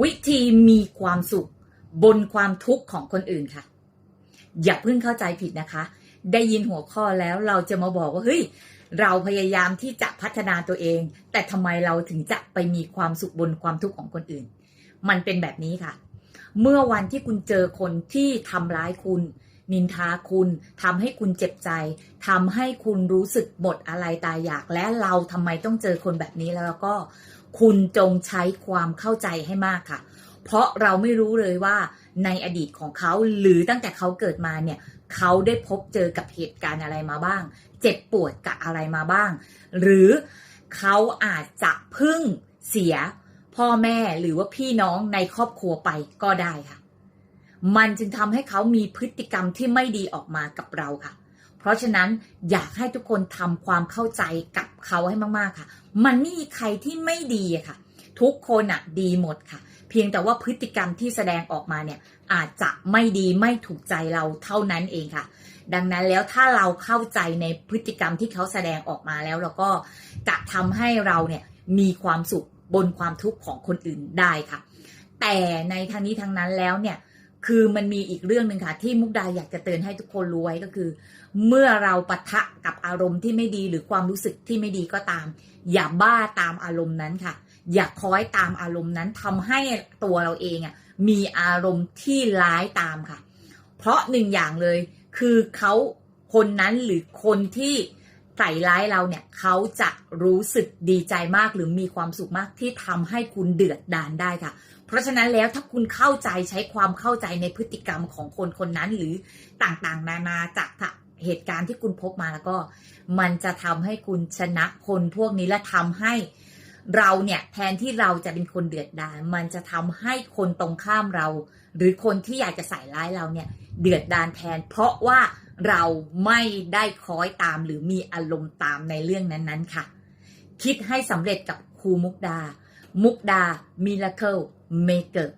วิธีมีความสุขบนความทุกข์ของคนอื่นค่ะ อย่าเพิ่งเข้าใจผิดนะคะ ได้ยินหัวข้อแล้วเราจะมาบอกว่าเฮ้ยเราพยายามที่จะพัฒนาตัวเอง แต่ทำไมเราถึงจะไปมีความสุขบนความทุกข์ของคนอื่น มันเป็นแบบนี้ค่ะ เมื่อวันที่คุณเจอคนที่ทำร้ายคุณ นินทาคุณทำให้คุณเจ็บใจทำให้คุณรู้สึกหมดอะไรตายอยาก และเราทำไมต้องเจอคนแบบนี้แล้วก็ คุณจงใช้ความเข้าใจให้มากค่ะ เพราะเราไม่รู้เลยว่าในอดีตของเขาหรือตั้งแต่เขาเกิดมาเนี่ยเขาได้พบเจอกับเหตุการณ์อะไรมาบ้าง เจ็บปวดกับอะไรมาบ้าง หรือเขาอาจจะพึ่งเสียพ่อแม่หรือว่าพี่น้องในครอบครัวไปก็ได้ค่ะ มันจึงทำให้เขามีพฤติกรรมที่ไม่ดีออกมากับเราค่ะ เพราะฉะนั้นอยากให้ทุกคนทำความเข้าใจกับเขาให้มากๆค่ะ มันไม่มีใครที่ไม่ดีค่ะ ทุกคนอะดีหมดค่ะ เพียงแต่ว่าพฤติกรรมที่แสดงออกมาเนี่ยอาจจะไม่ดีไม่ถูกใจเราเท่านั้นเองค่ะ ดังนั้นแล้วถ้าเราเข้าใจในพฤติกรรมที่เขาแสดงออกมาแล้วเราก็จะทำให้เราเนี่ยมีความสุขบนความทุกข์ของคนอื่นได้ค่ะ แต่ในทางนี้ทางนั้นแล้วเนี่ย คือมันมีอีกเรื่องหนึ่งค่ะ ที่มุกดาอยากจะเตือนให้ทุกคนรู้ไว้ก็คือ เมื่อเราปะทะกับอารมณ์ที่ไม่ดีหรือความรู้สึกที่ไม่ดีก็ตาม อย่าบ้าตามอารมณ์นั้นค่ะ อย่าคล้อยตามอารมณ์นั้นทำให้ตัวเราเองอะมีอารมณ์ที่ร้ายตามค่ะ เพราะหนึ่งอย่างเลย คือเขาคนนั้นหรือคนที่ ใส่ร้ายเราเนี่ยเขาจะรู้สึกดีใจมากหรือมีความสุขมากที่ทำให้คุณเดือดดานได้ค่ะ เพราะฉะนั้นแล้วถ้าคุณเข้าใจใช้ความเข้าใจในพฤติกรรมของคนคนนั้นหรือต่างๆ นานาจากเหตุการณ์ที่คุณพบมาแล้วก็ มันจะทำให้คุณชนะคนพวกนี้และทำให้เราเนี่ยแทนที่เราจะเป็นคนเดือดดานมันจะทำให้คนตรงข้ามเรา หรือคนที่อยากจะใส่ร้ายเราเนี่ยเดือดดานแทน เพราะว่า เราไม่ได้คล้อยตามหรือมีอารมณ์ตามในเรื่องนั้นๆค่ะ คิดให้สำเร็จกับครูมุกดา มุกดามิลเลเคิลเมเกอร์